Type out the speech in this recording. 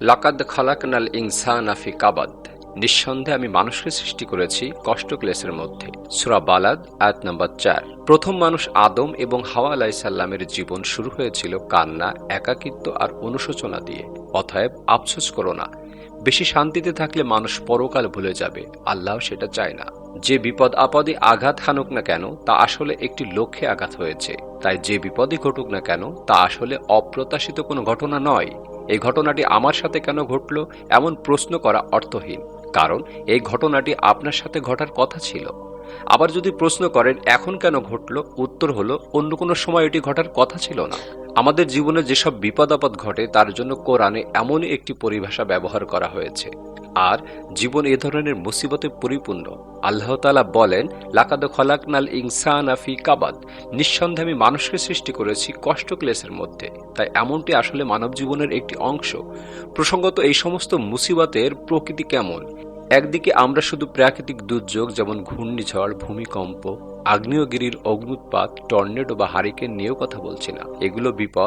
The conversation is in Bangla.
লাকাদ খালাকনাল ইনসান আফি কাবাদ। নিঃসন্দেহে আমি মানুষকে সৃষ্টি করেছি কষ্ট ক্লেশের মধ্যে। সুরা বালাদ, আয়াত নাম্বার চার। প্রথম মানুষ আদম এবং হাওয়া আলাইসাল্লামের জীবন শুরু হয়েছিল কান্না, একাকিত্ব আর অনুশোচনা দিয়ে। অতএব আফসোস করো না। বেশি শান্তিতে থাকলে মানুষ পরকাল ভুলে যাবে। আল্লাহ সেটা চায় না। যে বিপদ আপদে আঘাত হানুক না কেন, তা আসলে একটি লক্ষ্যে আঘাত হয়েছে। তাই যে বিপদে ঘটুক না কেন, তা আসলে অপ্রত্যাশিত কোনো ঘটনা নয়। এই ঘটনাটি আমার সাথে কেন ঘটল এমন প্রশ্ন করা অর্থহীন, কারণ এই ঘটনাটি আপনার সাথে ঘটার কথা ছিল। আবার যদি প্রশ্ন করেন, এখন কেন ঘটল? উত্তর হল, অন্য কোনো সময় এটি ঘটার কথা ছিল না। আমাদের জীবনে যেসব বিপদ আপদ ঘটে, তার জন্য কোরআনে এমনই একটি পরিভাষা ব্যবহার করা হয়েছে। আর জীবন এ ধরনের মুসিবতে পরিপূর্ণ। আল্লাহ তালা বলেন, লাকাদ খলাকনাল ইনসান আফি কাবাদ। নিঃসন্দেহে আমি মানুষকে সৃষ্টি করেছি কষ্ট ক্লেশের মধ্যে। তাই এমনটি আসলে মানব জীবনের একটি অংশ। প্রসঙ্গত, এই সমস্ত মুসিবতের প্রকৃতি কেমন? একদিকে আমরা শুধু প্রাকৃতিক দুর্যোগ, যেমন ঘূর্ণিঝড়, ভূমিকম্প, আগ্নেয়গিরির অগ্নুৎপাত টর্নেডো বা হারিকেন নিয়েও কথা বলছি না। এগুলো বিপদ